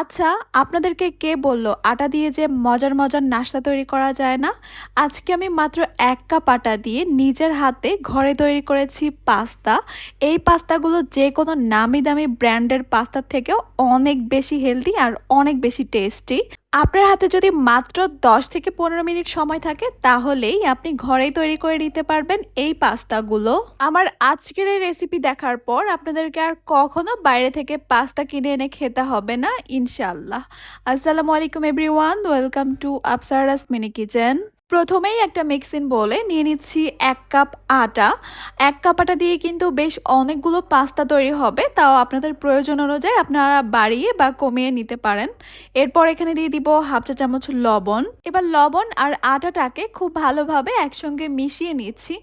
আচ্ছা আপনাদেরকে কে বলল আটা দিয়ে যে মজার মজার নাস্তা তৈরি করা যায় না? আজকে আমি মাত্র এক কাপ আটা দিয়ে নিজের হাতে ঘরে তৈরি করেছি পাস্তা। এই পাস্তাগুলো যে কোনো নামি দামি ব্র্যান্ডের পাস্তার থেকেও অনেক বেশি হেলদি আর অনেক বেশি টেস্টি। আপনার হাতে যদি মাত্র 10 থেকে পনেরো মিনিট সময় থাকে, তাহলেই আপনি ঘরেই তৈরি করে নিতে পারবেন এই পাস্তাগুলো। আমার আজকের এই রেসিপি দেখার পর আপনাদেরকে আর কখনো বাইরে থেকে পাস্তা কিনে এনে খেতে হবে না ইনশাল্লাহ আসসালামু আলাইকুম everyone welcome to Apsara's mini kitchen প্রথমেই একটা মিক্সিং বলে নিয়ে নিচ্ছি এক কাপ আটা। এক কাপ আটা দিয়ে কিন্তু বেশ অনেকগুলো পাস্তা তৈরি হবে, তাও আপনাদের প্রয়োজন অনুযায়ী আপনারা বাড়িয়ে বা কমিয়ে নিতে পারেন। এরপর এখানে দিয়ে দিব হাফ চা চামচ লবণ। এবার লবণ আর আটাটাকে খুব ভালোভাবে একসঙ্গে মিশিয়ে নিচ্ছি।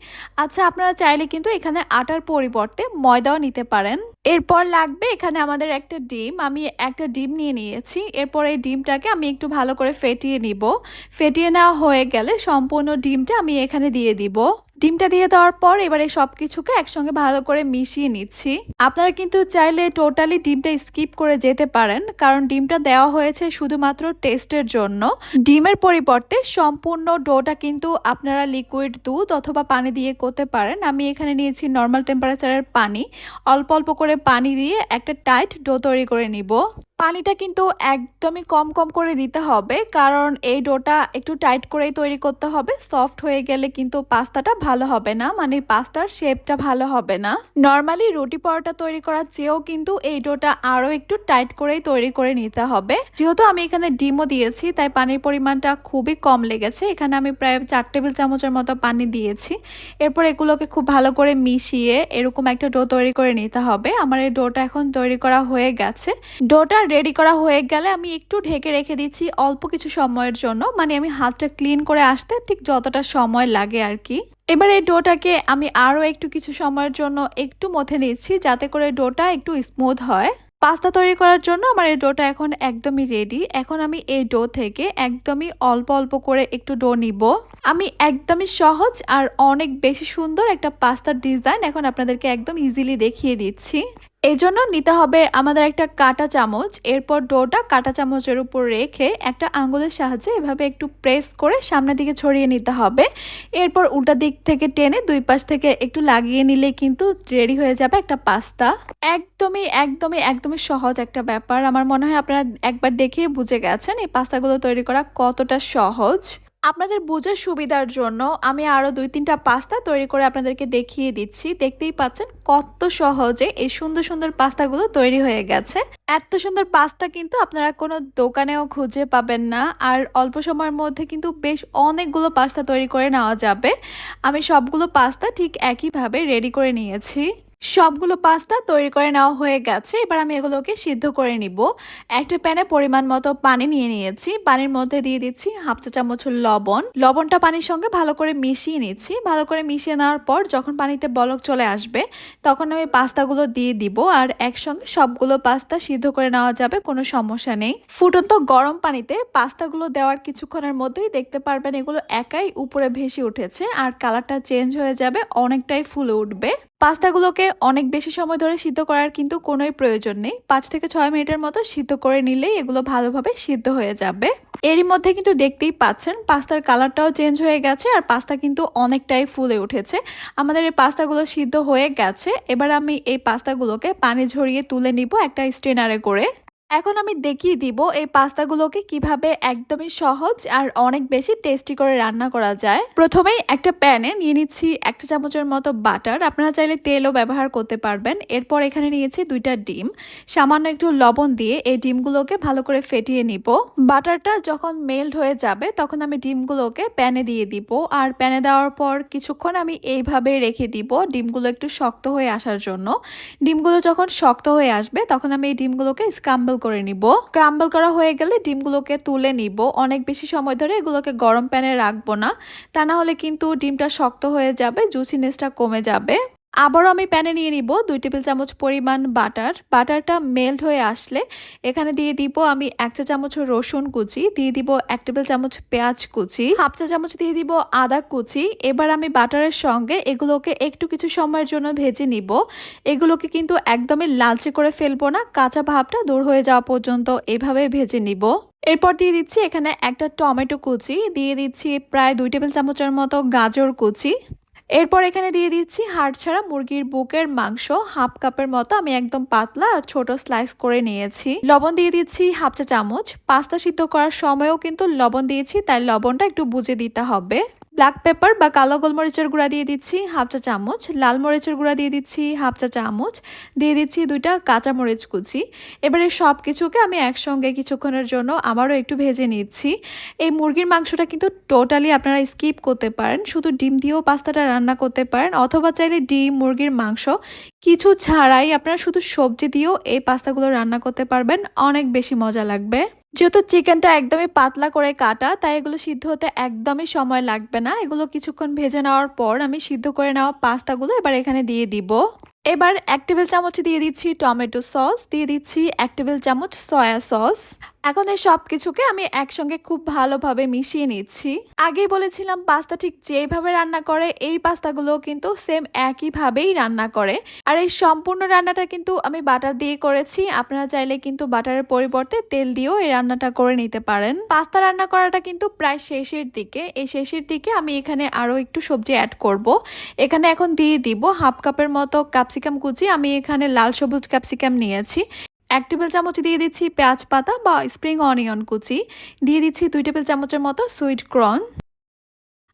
আচ্ছা আপনারা চাইলে কিন্তু এখানে আটার পরিবর্তে ময়দাও নিতে পারেন। এরপর লাগবে এখানে আমাদের একটা ডিম, আমি একটা ডিম নিয়ে নিয়েছি। এরপর এই ডিমটাকে আমি একটু ভালো করে ফেটিয়ে নিব। ফেটিয়ে নেওয়া হয়ে গেলে সম্পূর্ণ ডিমটা আমি এখানে দিয়ে দিব। ডিমটা দিয়ে দেওয়ার পর এবারে সব কিছুকে একসঙ্গে ভালো করে মিশিয়ে নিচ্ছি। আপনারা কিন্তু চাইলে টোটালি ডিমটা স্কিপ করে যেতে পারেন, কারণ ডিমটা দেওয়া হয়েছে শুধুমাত্র টেস্টের জন্য। ডিমের পরিবর্তে সম্পূর্ণ ডোটা কিন্তু আপনারা লিকুইড দুধ অথবা পানি দিয়ে করতে পারেন। আমি এখানে নিয়েছি নর্মাল টেম্পারেচারের পানি। অল্প অল্প করে পানি দিয়ে একটা টাইট ডো তৈরি করে নিব। পানিটা কিন্তু একদমই কম কম করে দিতে হবে। কারণ এই ডোটা একটু টাইট করেই তৈরি করতে হবে। সফট হয়ে গেলে কিন্তু পাস্তাটা ভালো হবে না। মানে পাস্তার শেপটা ভালো হবে না। নর্মালি রুটি পরোটা তৈরি করার চেয়েও কিন্তু এই ডোটা আরও একটু টাইট করেই তৈরি করে নিতে হবে। যেহেতু আমি এখানে ডিমও দিয়েছি, তাই পানির পরিমাণটা খুবই কম লেগেছে। এখানে আমি প্রায় চার টেবিল চামচের মতো পানি দিয়েছি। এরপর এগুলোকে খুব ভালো করে মিশিয়ে এরকম একটা ডো তৈরি করে নিতে হবে। আমার এই ডোটা এখন তৈরি করা হয়ে গেছে। ডোটা রেডি করা হয়ে গেলে আমি একটু ঢেকে রেখে দিচ্ছি অল্প কিছু সময়ের জন্য। মানে আমি হাতটা ক্লিন করে আসতে ঠিক যতটা সময় লাগে আর কি এবার এই ডোটাকে আমি আরও একটু কিছু সময়ের জন্য একটু মথে নিচ্ছি যাতে করে ডোটা একটু স্মুথ হয়। পাস্তা তৈরি করার জন্য আমার এই ডোটা এখন একদমই রেডি এখন আমি এই ডো থেকে একদমই অল্প অল্প করে একটু ডো নিব। আমি একদমই সহজ আর অনেক বেশি সুন্দর একটা পাস্তার ডিজাইন এখন আপনাদেরকে একদম ইজিলি দেখিয়ে দিচ্ছি। এজন্য নিতে হবে আমাদের একটা কাটা চামচ, এরপর ডোটা কাটা চামচের উপর রেখে একটা আঙ্গুলের সাহায্যে এভাবে একটু প্রেস করে সামনের দিকে ছড়িয়ে নিতে হবে। এরপর উল্টা দিক থেকে টেনে দুই পাশ থেকে একটু লাগিয়ে নিলে কিন্তু রেডি হয়ে যাবে একটা পাস্তা। একদমই একদমই একদমই সহজ একটা ব্যাপার। আমার মনে হয় আপনারা একবার দেখে বুঝে গেছেন এই পাস্তাগুলো তৈরি করা কতটা সহজ। আপনাদের বোঝার সুবিধার জন্য আমি আরও দুই তিনটা পাস্তা তৈরি করে আপনাদেরকে দেখিয়ে দিচ্ছি। দেখতেই পাচ্ছেন কত সহজে এই সুন্দর সুন্দর পাস্তাগুলো তৈরি হয়ে গেছে। এত সুন্দর পাস্তা কিন্তু আপনারা কোনো দোকানেও খুঁজে পাবেন না। আর অল্প সময়ের মধ্যে কিন্তু বেশ অনেকগুলো পাস্তা তৈরি করে নেওয়া যাবে। আমি সবগুলো পাস্তা ঠিক একইভাবে রেডি করে নিয়েছি। সবগুলো পাস্তা তৈরি করে নেওয়া হয়ে গেছে। এবার আমি এগুলোকে সিদ্ধ করে নিব। একটা প্যানে পরিমাণ মতো পানি নিয়ে নিয়েছি। পানির মধ্যে দিয়ে দিচ্ছি হাফ চা চামচ লবণ। লবণটা পানির সঙ্গে ভালো করে মিশিয়ে নিচ্ছি। ভালো করে মিশিয়ে নেওয়ার পর যখন পানিতে বলক চলে আসবে, তখন আমি পাস্তাগুলো দিয়ে দিব আর একসঙ্গে সবগুলো পাস্তা সিদ্ধ করে নেওয়া যাবে, কোনো সমস্যা নেই। ফুটন্ত গরম পানিতে পাস্তাগুলো দেওয়ার কিছুক্ষণের মধ্যেই দেখতে পারবেন এগুলো একাই উপরে ভেসে উঠেছে আর কালারটা চেঞ্জ হয়ে যাবে, অনেকটাই ফুলে উঠবে। পাস্তাগুলোকে অনেক বেশি সময় ধরে সিদ্ধ করার কিন্তু কোনোই প্রয়োজন নেই। পাঁচ থেকে ছয় মিনিটের মতো সিদ্ধ করে নিলেই এগুলো ভালোভাবে সিদ্ধ হয়ে যাবে। এরই মধ্যে কিন্তু দেখতেই পাচ্ছেন, পাস্তার কালারটাও চেঞ্জ হয়ে গেছে আর পাস্তা কিন্তু অনেকটাই ফুলে উঠেছে। আমাদের এই পাস্তাগুলো সিদ্ধ হয়ে গেছে। এবার আমি এই পাস্তাগুলোকে পানি ঝরিয়ে তুলে নিব একটা স্ট্রেনারে করে। এখন আমি দেখিয়ে দিব এই পাস্তাগুলোকে কীভাবে একদমই সহজ আর অনেক বেশি টেস্টি করে রান্না করা যায়। প্রথমেই একটা প্যানে নিয়ে নিচ্ছি একটা চামচের মতো বাটার। আপনারা চাইলে তেলও ব্যবহার করতে পারবেন। এরপর এখানে নিয়েছি দুইটা ডিম। সামান্য একটু লবণ দিয়ে এই ডিমগুলোকে ভালো করে ফেটিয়ে নিব। বাটারটা যখন মেল্ট হয়ে যাবে, তখন আমি ডিমগুলোকে প্যানে দিয়ে দিব। আর প্যানে দেওয়ার পর কিছুক্ষণ আমি এইভাবে রেখে দিব ডিমগুলো একটু শক্ত হয়ে আসার জন্য। ডিমগুলো যখন শক্ত হয়ে আসবে, তখন আমি এই ডিমগুলোকে স্ক্রাম্বল করে নিব। ক্রাম্বল করা হয়ে গেলে ডিমগুলোকে তুলে নিব। অনেক বেশি সময় ধরে এগুলোকে গরম প্যানে রাখব না। তা না হলে কিন্তু ডিমটা শক্ত হয়ে যাবে জুসিনেসটা কমে যাবে। আবারও আমি প্যানে নিয়ে নিব দুই টেবিল চামচ পরিমাণ বাটার। বাটারটা মেল্ট হয়ে আসলে এখানে দিয়ে দিব আমি এক চা চামচ রসুন কুচি, দিয়ে দিব এক টেবিল চামচ পেঁয়াজ কুচি, হাফ চা চামচ দিয়ে দিব আদা কুচি। এবার আমি বাটারের সঙ্গে এগুলোকে একটু কিছু সময়ের জন্য ভেজে নিব। এগুলোকে কিন্তু একদমই লালচে করে ফেলব না, কাঁচা ভাবটা দূর হয়ে যাওয়া পর্যন্ত এভাবে ভেজে নিব। এরপর দিয়ে দিচ্ছি এখানে একটা টমেটো কুচি, দিয়ে দিচ্ছি প্রায় দুই টেবিল চামচের মতো গাজর কুচি। এরপর এখানে দিয়ে দিচ্ছি হাড় ছাড়া মুরগির বুকের মাংস। হাফ কাপের মতো আমি একদম পাতলা আর ছোট স্লাইস করে নিয়েছি। লবণ দিয়ে দিচ্ছি হাফ চা চামচ। পাস্তা সিদ্ধ করার সময়ও কিন্তু লবণ দিয়েছি, তাই লবণটা একটু বুঝে দিতে হবে। ব্ল্যাক পেপার বা কালো গোলমরিচের গুঁড়া দিয়ে দিচ্ছি হাফ চা চামচ, লাল মরিচের গুঁড়া দিয়ে দিচ্ছি হাফ চা চামচ, দিয়ে দিচ্ছি দুইটা কাঁচা মরিচ কুচি। এবারে সব কিছুকে আমি একসঙ্গে কিছুক্ষণের জন্য আবারও একটু ভেজে নিচ্ছি। এই মুরগির মাংসটা কিন্তু টোটালি আপনারা স্কিপ করতে পারেন, শুধু ডিম দিয়েও পাস্তাটা রান্না করতে পারেন, অথবা চাইলে ডিম, মুরগির মাংস কিছু ছাড়াই আপনারা শুধু সবজি দিয়েও এই পাস্তাগুলো রান্না করতে পারবেন, অনেক বেশি মজা লাগবে। যেহেতু চিকেনটা একদমই পাতলা করে কাটা, তাই এগুলো সিদ্ধ হতে একদমই সময় লাগবে না। এগুলো কিছুক্ষণ ভেজে নেওয়ার পর আমি সিদ্ধ করে নেওয়া পাস্তাগুলো এবার এখানে দিয়ে দিব। এবার এক টেবিল চামচ দিয়ে দিচ্ছি টমেটো সস, দিয়ে দিচ্ছি এক টেবিল চামচ সয়া সস। এখন এই সব কিছুকে আমি একসঙ্গে খুব ভালোভাবে মিশিয়ে নিচ্ছি। আগেই বলেছিলাম পাস্তা ঠিক যেইভাবে রান্না করে, এই পাস্তাগুলো কিন্তু সেম একইভাবেই রান্না করে। আর এই সম্পূর্ণ রান্নাটা কিন্তু আমি বাটার দিয়ে করেছি। আপনারা চাইলে কিন্তু বাটারের পরিবর্তে তেল দিয়েও এই রান্নাটা করে নিতে পারেন। পাস্তা রান্না করাটা কিন্তু প্রায় শেষের দিকে। এই শেষের দিকে আমি এখানে আরও একটু সবজি অ্যাড করব। এখানে এখন দিয়ে দিব হাফ কাপের মতো ক্যাপসিকাম কুচি। আমি এখানে লাল সবুজ ক্যাপসিকাম নিয়েছি। এক টেবিল চামচ দিয়ে দিচ্ছি পেঁয়াজ পাতা বা স্প্রিং অনিয়ন কুচি। দিয়ে দিচ্ছি দুই টেবিল চামচের মতো সুইট ক্রন।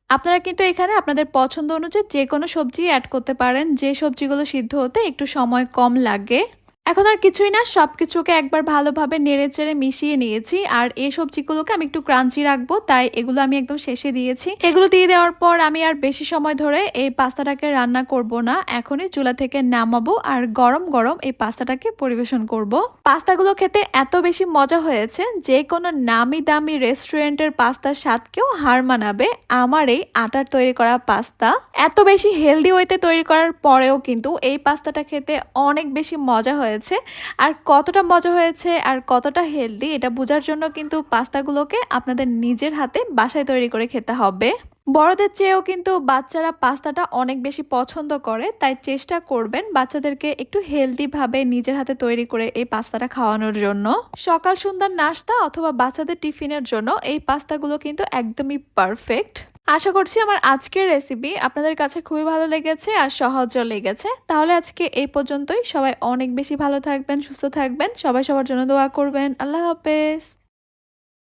আপনারা কিন্তু এখানে আপনাদের পছন্দ অনুযায়ী যে কোনো সবজি অ্যাড করতে পারেন। যে সবজিগুলো সিদ্ধ হতে একটু সময় কম লাগে। এখন আর কিছুই না সব কিছুকে একবার ভালোভাবে নেড়ে চেড়ে মিশিয়ে নিয়েছি আর এই সবজিগুলোকে আমি একটু ক্রাঞ্চি রাখব, তাই এগুলো আমি একদম শেষে দিয়েছি। এগুলো দিয়ে দেওয়ার পর আমি আর বেশি সময় ধরে এই পাস্তাটাকে রান্না করব না, এখনই চুলা থেকে নামাবো আর গরম গরম এই পাস্তাটাকে পরিবেশন করব। পাস্তাগুলো খেতে এত বেশি মজা হয়েছে যে কোনো নামি দামি রেস্টুরেন্টের পাস্তার স্বাদকেও হার মানাবে আমার এই আটার তৈরি করা পাস্তা। এত বেশি হেলদি ওয়েতে তৈরি করার পরেও কিন্তু এই পাস্তাটা খেতে অনেক বেশি মজা হয়েছে। হয়েছে। আর কতটা মজা হয়েছে আর কতটা হেলদি এটা বোঝার জন্য কিন্তু পাস্তাগুলোকে আপনাদের নিজের হাতে বাসায় তৈরি করে খেতে হবে। বড়দের চেয়েও কিন্তু বাচ্চারা পাস্তাটা অনেক বেশি পছন্দ করে, তাই চেষ্টা করবেন বাচ্চাদেরকে একটু হেলদিভাবে নিজের হাতে তৈরি করে এই পাস্তাটা খাওয়ানোর জন্য। সকাল সন্ধ্যার নাস্তা অথবা বাচ্চাদের টিফিনের জন্য এই পাস্তাগুলো কিন্তু একদমই পারফেক্ট আশা করছি আমার আজকের রেসিপি আপনাদের কাছে খুবই ভালো লেগেছে আর সহজও লেগেছে। তাহলে আজকে এই পর্যন্তই। সবাই অনেক বেশি ভালো থাকবেন, সুস্থ থাকবেন। সবাই সবার জন্য দোয়া করবেন। আল্লাহ হাফেজ।